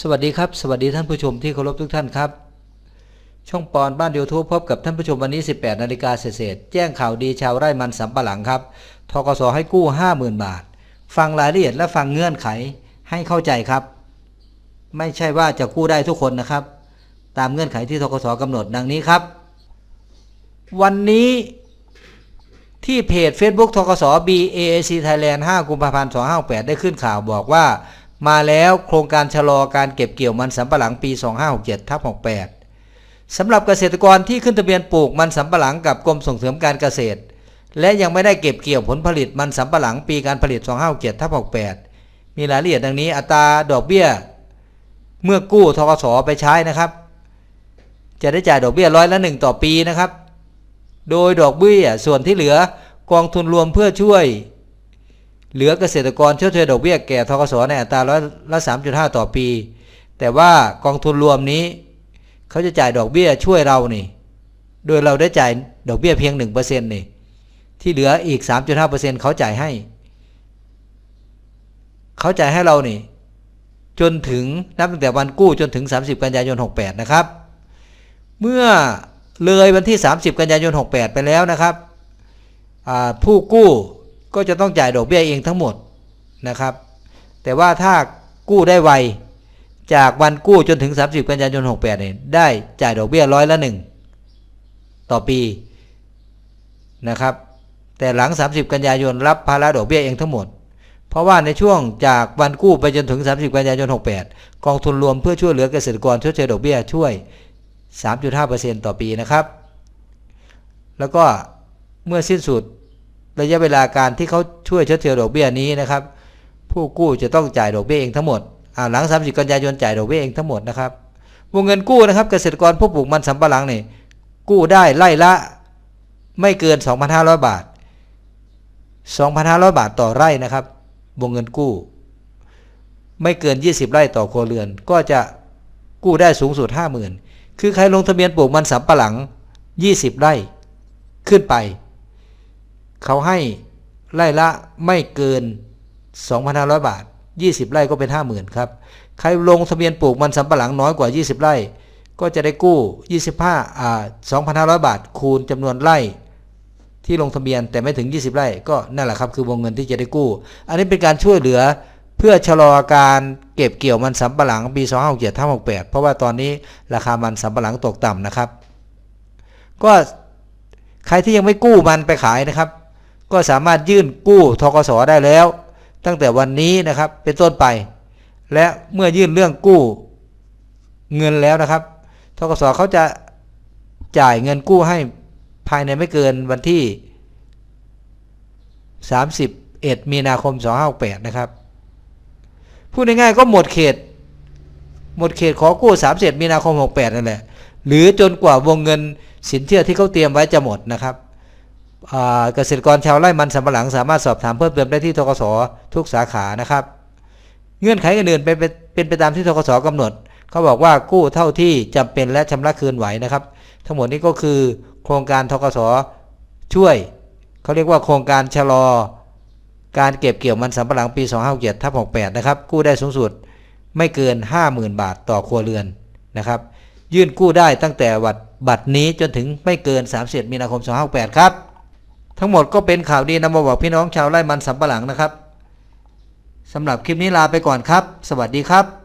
สวัสดีครับ สวัสดีท่านผู้ชมที่เคารพทุกท่านครับ ช่องปอนบ้าน YouTube พบกับท่านผู้ชมวันนี้ 18 นาฬิกาเศษแจ้งข่าวดีชาวไร่มันสำปะหลังครับทกสให้กู้ 50,000 บาท ฟังรายละเอียดและฟังเงื่อนไขให้เข้าใจครับ ไม่ใช่ว่าจะกู้ได้ทุกคนนะครับ ตามเงื่อนไขที่ทกสกำหนดดังนี้ครับ วันนี้ที่เพจ Facebook ทกส BAC Thailand 5 กุมภาพันธ์ 2568 ได้ขึ้นข่าวบอกว่า มาแล้วโครงการชะลอการเก็บเกี่ยวมันสำปะหลังปี 2567ทับ68สำหรับเกษตรกรที่ขึ้นทะเบียนปลูกมันสำปะหลังกับกรมส่งเสริมการเกษตร และยังไม่ได้เก็บเกี่ยวผลผลิตมันสำปะหลังปีการผลิต 2567ทับ68มีรายละเอียดดังนี้อัตราดอกเบี้ย เมื่อกู้ทกสไปใช้นะครับ จะได้จ่ายดอกเบี้ยร้อยละหนึ่งต่อปีนะครับ โดยดอกเบี้ยส่วนที่เหลือกองทุนรวมเพื่อช่วย เหลือเกษตรกรชดเชยดอกเบี้ยแก่ทกสในอัตราร้อยละ3.5ต่อปี แต่ว่ากองทุนรวมนี้ เขาจะจ่ายดอกเบี้ยช่วยเรานี่ โดยเราได้จ่ายดอกเบี้ยเพียง1%นี่ ที่เหลืออีก3.5%เขาจ่ายให้ เขาจ่ายให้เรานี่ จนถึงนับตั้งแต่วันกู้จนถึง30กันยายน68นะครับ เมื่อเลยวันที่30กันยายน68ไปแล้วนะครับผู้กู้ ก็จะต้องจ่ายดอกเบี้ยเองทั้งหมดนะครับ แต่ว่าถ้ากู้ได้ไวจากวันกู้จนถึง 30 กันยายน 68เนี่ยได้จ่ายดอกเบี้ยร้อยละหนึ่งต่อปีนะครับ แต่หลัง 30 กันยายนรับภาระดอกเบี้ยเองทั้งหมด เพราะว่าในช่วงจากวันกู้ไปจนถึง 30 กันยายน 68 กองทุนรวมเพื่อช่วยเหลือเกษตรกรชดเชยดอกเบี้ยช่วย 3.5%ต่อปีนะครับ แล้วก็เมื่อสิ้นสุด ระยะเวลาการที่เขาช่วยชดเชยดอกเบี้ยนี้นะครับ ผู้กู้จะต้องจ่ายดอกเบี้ยเองทั้งหมดหลัง 30 กันยายนจ่ายดอกเบี้ยเองทั้งหมดนะครับวงเงินกู้นะครับเกษตรกรผู้ปลูกมันสำปะหลังนี่กู้ได้ไล่ละไม่เกิน 2,500 บาท 2,500 บาทต่อไร่นะครับ วงเงินกู้ ไม่เกิน 20 ไร่ต่อครัวเรือน ก็จะกู้ได้สูงสุด 50,000 คือใครลงทะเบียนปลูกมันสำปะหลัง 20 ไร่ขึ้นไป เขาให้ไร่ละไม่เกิน 2,500 บาท 20 ไร่ก็เป็น 50,000ครับ ใครลงทะเบียนปลูกมันสำปะหลังน้อยกว่า 20 ไร่ ก็จะได้กู้ 25อ่า2,500 บาท คูณจำนวนไร่ ที่ลงทะเบียนแต่ไม่ถึง 20 ไร่ ก็นั่นแหละครับคือวงเงินที่จะได้กู้ อันนี้เป็นการช่วยเหลือเพื่อชะลอการเก็บเกี่ยวมันสำปะหลังปี2567ทับ68 เพราะว่าตอนนี้ราคามันสำปะหลังตกต่ำนะครับ ก็ใครที่ยังไม่กู้มันไปขายนะครับ ก็สามารถยื่นกู้ทกสได้แล้ว ตั้งแต่วันนี้นะครับเป็นต้นไป และเมื่อยื่นเรื่องกู้เงินแล้วนะครับทกสเขาจะจ่ายเงินกู้ให้ภายในไม่เกินวันที่ 31 มีนาคม 2568 นะครับ พูดง่ายๆก็หมดเขต หมดเขตขอกู้ 31 มีนาคม 68 นั่นแหละ หรือจนกว่าวงเงินสินเชื่อที่เขาเตรียมไว้จะหมดนะครับ เกษตรกรชาวไร่มันสำปะหลังสามารถสอบถามเพิ่มเติมได้ที่ทกสทุกสาขานะครับ เงื่อนไขอื่นๆเป็นไปเป็นไปตามที่ทกสกำหนด เขาบอกว่ากู้เท่าที่จำเป็นและชำระคืนไหวนะครับ ทั้งหมดนี้ก็คือ โครงการทกสช่วย เขาเรียกว่าโครงการชะลอ การเก็บเกี่ยวมันสำปะหลังปี2567ทับ68นะครับกู้ได้สูงสุดไม่เกิน 50,000 บาทต่อครัวเรือนนะครับ ยื่นกู้ได้ตั้งแต่วัดบัตรนี้จนถึงไม่เกิน 31 มีนาคม 258 ครับ ทั้งหมดก็เป็นข่าวดีนำมาบอกพี่น้องชาวไร่มันสำปะหลังนะครับสำหรับคลิปนี้ลาไปก่อนครับ สวัสดีครับ